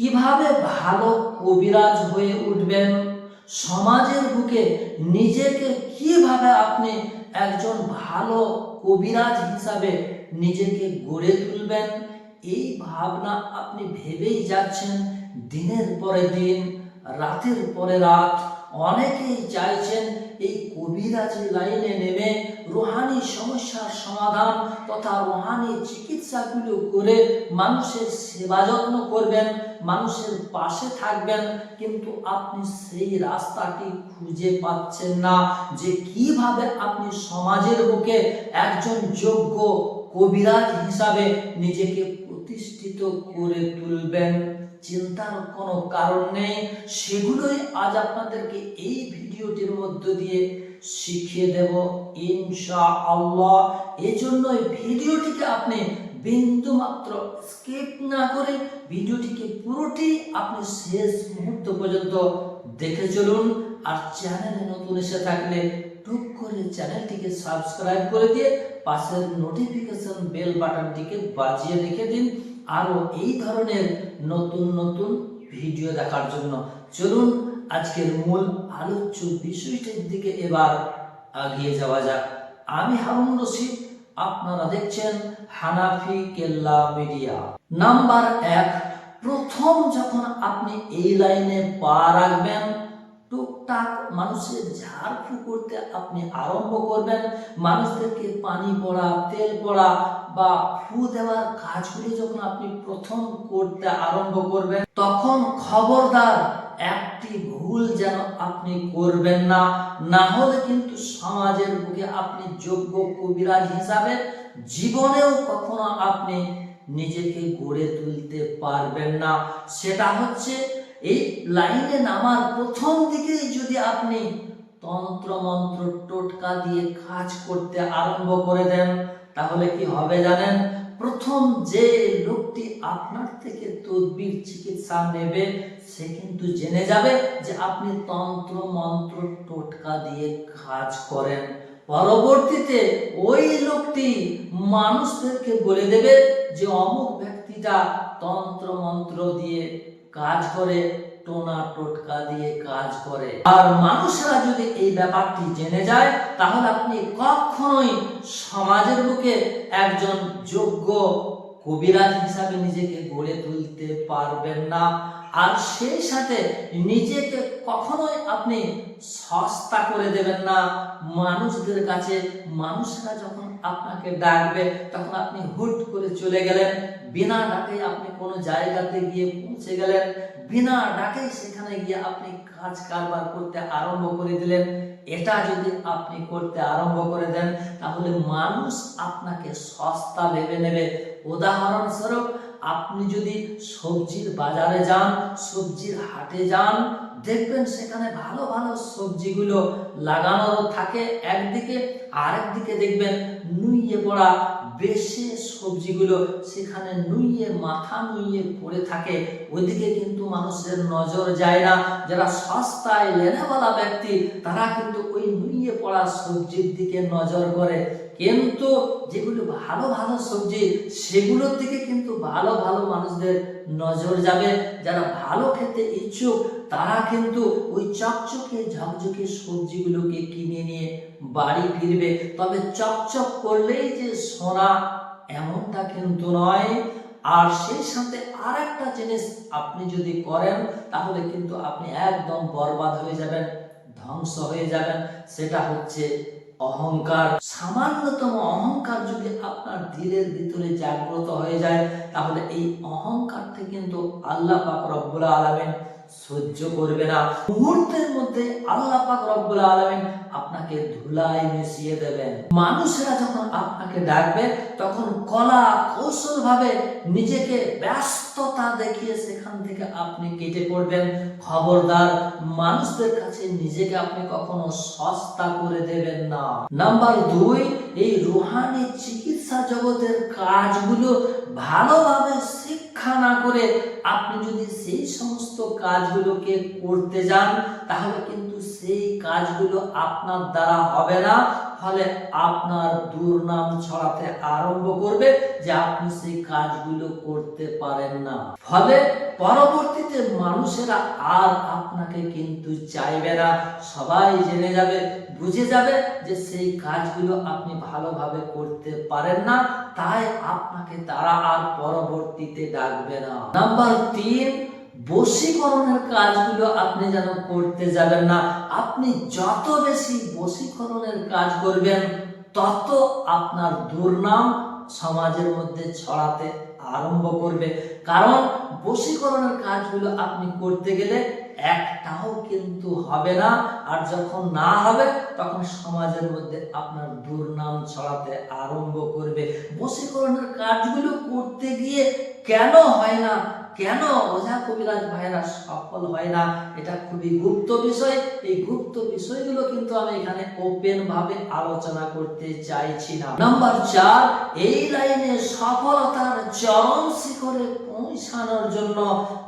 কীভাবে ভালো কবিরাজ হয়ে উঠবেন? সমাজের বুকে নিজেকে কীভাবে আপনি একজন ভালো কবিরাজ হিসাবে নিজেকে গড়ে তুলবেন? এই ভাবনা আপনি ভেবেই যাচ্ছেন দিনের পরে দিন, রাতের পরে রাত। অনেকেই চাইছেন এই কবিরাজি লাইনে নেমে রোহানি সমস্যার সমাধান তথা রোহানি চিকিৎসাগুলো করে মানুষের সেবা যত্ন করবেন, মানুষের পাশে থাকবেন, কিন্তু আপনি সেই রাস্তাটি খুঁজে পাচ্ছেন না যে কীভাবে আপনি সমাজের বুকে একজন যোগ্য কবিরাজ হিসাবে নিজেকে প্রতিষ্ঠিত করে তুলবেন। চিন্তার কোনো কারণ নেই। সেগুলোই আজ আপনাদেরকে এই ভিডিওটির মধ্য দিয়ে শিখিয়ে দেব ইনশা আল্লাহ এজন্যই ভিডিওটিকে আপনি বিন্দু মাত্র স্কিপ না করে ভিডিওটিকে পুরোটি আপনি শেষ মুহূর্ত পর্যন্ত দেখে চলুন। আর চ্যানেলে নতুন এসে থাকলে টুক করে চ্যানেলটিকে সাবস্ক্রাইব করে দিয়ে পাশের নোটিফিকেশন বেল বাটনটিকে বাজিয়ে রেখে দিন। আরও এই ধরনের নতুন নতুন ভিডিও দেখার জন্য। চলুন, আজকের মূল আলোচ্য বিষয়টির দিকে এবার এগিয়ে যাওয়া যাক। আমি হারুন রশিদ, আপনারা দেখছেন হানাফি কেল্লা মিডিয়া। নাম্বার এক, প্রথম যখন আপনি এই লাইনে পা রাখবেন টুকটাক মানুষের ঝাড়ফু করতে আপনি আরম্ভ করবেন। মানুষদেরকে পানি পড়া, তেল পড়া বা ফু দেওয়ার কাজগুলি যখন আপনি প্রথম করতে আরম্ভ করবেন, তখন খবরদার একটি ভুল যেন আপনি করবেন না। না হলে কিন্তু সমাজের বুকে আপনি যোগ্য কবিরাজ হিসাবে জীবনেও কখনো আপনি নিজেকে গড়ে তুলতে পারবেন না। সেটা হচ্ছে এই লাইনে নামার প্রথম দিকেই যদি আপনি তন্ত্র মন্ত্র টোটকা দিয়ে কাজ করতে আরম্ভ করে দেন, তাহলে কি হবে জানেন? প্রথম যে লোকটি আপনার থেকে তদবির চিকিৎসা নেবে, সে কিন্তু জেনে যাবে যে আপনি তন্ত্র মন্ত্র টোটকা দিয়ে কাজ করেন। পরবর্তীতে ওই লোকটি মানুষদেরকে বলে দেবে যে অমুক ব্যক্তিটা তন্ত্র মন্ত্র দিয়ে কাজ করে, টোনা টোটকা দিয়ে কাজ করে। আর মানুষরা যদি এই ব্যাপারটি জেনে যায়, তাহলে আপনি কখনোই সমাজের বুকে একজন যোগ্য কবিরাজ হিসাবে নিজেকে গড়ে তুলতে পারবেন না। আর সেই সাথে নিজেকে কখনোই আপনি সস্তা করে দেবেন না। মানুষদের কাছে মানুষরা যখন আপনাকে ডাকবে, তখন আপনি হুট করে চলে গেলেন। বিনা ডাকে আপনি কোনো জায়গাতে গিয়ে পৌঁছে গেলেন। বিনা ডাকে সেখানে গিয়ে আপনি কাজ কারবার করতে আরম্ভ করে দিলেন। এটা যদি আপনি করতে আরম্ভ করে দেন, তাহলে মানুষ আপনাকে সস্তা ভেবে নেবে। উদাহরণস্বরূপ আপনি যদি সবজির বাজারে যান, সবজির হাটে যান, দেখবেন সেখানে ভালো ভালো সবজিগুলো লাগানো থাকে। একদিকে আরেকদিকে দেখবেন নুইয়ে পড়া বেশি সবজিগুলো সেখানে নুইয়ে, মাথা নুইয়ে পড়ে থাকে। ওইদিকে কিন্তু মানুষের নজর যায় না। যারা সস্তায় লেনেওয়ালা ব্যক্তি, তারা কিন্তু ওই নুইয়ে পড়া সবজির দিকে নজর করে। কিন্তু যেগুলো ভালো ভালো সবজি, সেগুলোর দিকে কিন্তু ভালো ভালো মানুষদের নজর যাবে। যারা ভালো খেতে ইচ্ছুক, তারা কিন্তু ওই চকচকে ঝকঝকে সবজিগুলোকে কিনে নিয়ে বাড়ি ফিরবে। তবে চকচক করলেই যে সোনা এমনটা কিন্তু নয়। আর সেই সাথে আর একটা জিনিস আপনি যদি করেন, তাহলে কিন্তু আপনি একদম বরবাদ হয়ে যাবেন, ধ্বংস হয়ে যাবেন। সেটা হচ্ছে অহংকার, সামান্যতম অহংকার যদি আপনার দিলের ভিতরে জাগ্রত হয়ে যায়, তাহলে এই অহংকার থেকে কিন্তু আল্লাহ পাক রব্বুল আলামিন সহ্য করবে না। মুহূর্তের মধ্যে আল্লাহ পাক রব্বুল আলামিন আপনাকে ধুলায় মিশিয়ে দেবেন। মানুষেরা যখন আপনাকে ডাকবে, তখন কলা কৌশল ভাবে নিজেকে ব্যস্ততা দেখিয়ে সেখান থেকে আপনি কেটে পড়বেন। খবরদার মানুষদের কাছে নিজেকে আপনি কখনো সস্তা করে দেবেন না। নাম্বার দুই, এই রুহানি চিকিৎসা জগতের কাজগুলো ভালোভাবে শিক্ষা না করে আপনি যদি সেই সমস্ত কাজগুলোকে করতে যান, তাহলে কিন্তু সেই কাজগুলো আপনার দ্বারা হবে না। ফলে আপনার দুর্নাম ছড়াতে আরম্ভ করবে যে আপনি সেই কাজগুলো করতে পারেন না। ফলে পরবর্তীতে মানুষেরা আর আপনাকে কিন্তু চাইবে না। সবাই জেনে যাবে, বুঝে যাবে যে সেই কাজগুলো আপনি ভালোভাবে করতে পারেন না। তাই আপনাকে তারা আর পরবর্তীতে ডাকবে না। নাম্বার তিন বশীকরণের কাজগুলো আপনি যেন করতে যাবেন না। আপনি যত বেশি বশীকরণের কাজ করবেন, তত আপনার দুর্নাম সমাজের মধ্যে ছড়াতে আরম্ভ করবে। কারণ বশীকরণের কাজগুলো আপনি করতে গেলে একটাও কিন্তু হবে না, আর যখন না হবে, তখন সমাজের মধ্যে আপনার দুর্নাম ছড়াতে আরম্ভ করবে। বশীকরণের কাজগুলো করতে গিয়ে কেন হয় না? কেন ওঝা কবিরাজ ভাইরা সফল হয় না? এটা খুবই গুপ্ত বিষয়। এই গুপ্ত বিষয়গুলো কিন্তু আমি এখানে ওপেন ভাবে আলোচনা করতে চাইছি না। নাম্বার চার, এই লাইনে সফলতার চরম শিখরে পৌঁছানোর জন্য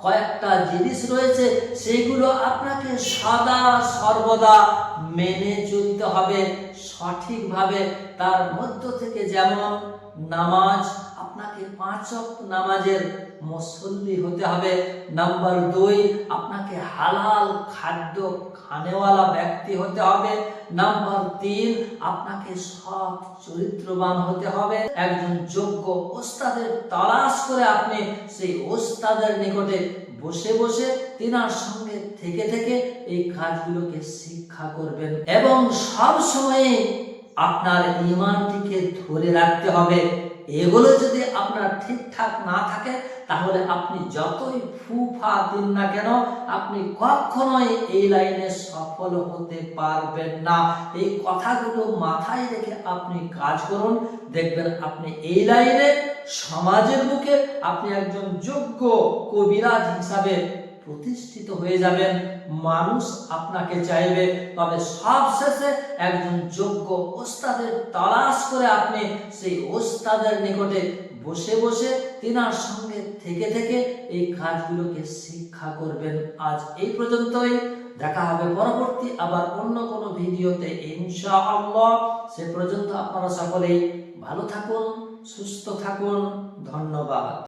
কয়েকটা জিনিস রয়েছে। সেগুলো আপনাকে সদা সর্বদা মেনে চলতে হবে সঠিকভাবে। তার মধ্য থেকে যেমন নামাজ, আপনাকে পাঁচ নামাজের মুসল্লি হতে হবে। নাম্বার দুই, আপনাকে হালাল খাদ্য খানেওয়ালা ব্যক্তি হতে হবে। নাম্বার তিন, আপনাকে সৎ চরিত্রবান হতে হবে। একজন যোগ্য ওস্তাদের তালাশ করে আপনি সেই ওস্তাদের নিকটে বসে বসে তিনার সঙ্গে থেকে থেকে এই কাজগুলোকে শিক্ষা করবেন এবং সব সময়ে আপনার ইমানটিকে ধরে রাখতে হবে। এগুলো যদি আপনার ঠিকঠাক না থাকে তাহলে আপনি যতই ফুফা দিন না কেন, আপনি কখনোই এই লাইনে সফল হতে পারবেন না। এই কথাগুলো মাথায় রেখে আপনি কাজ করুন। দেখবেন আপনি এই লাইনে সমাজের মুখে আপনি একজন যোগ্য কবিরাজ হিসাবে প্রতিষ্ঠিত হয়ে যাবেন। মানুষ আপনাকে চাইবে। তবে সব শেষে একজন যোগ্য ওস্তাদের তালাশ করে আপনি সেই ওস্তাদের নিকটে বসে বসে তিনার সঙ্গে থেকে থেকে এই কাজগুলোকে শিক্ষা করবেন। আজ এই পর্যন্তই। দেখা হবে পরবর্তী আবার অন্য কোনো ভিডিওতে, ইনশাআল্লাহ। সে পর্যন্ত আপনারা সকলেই ভালো থাকুন, সুস্থ থাকুন। ধন্যবাদ।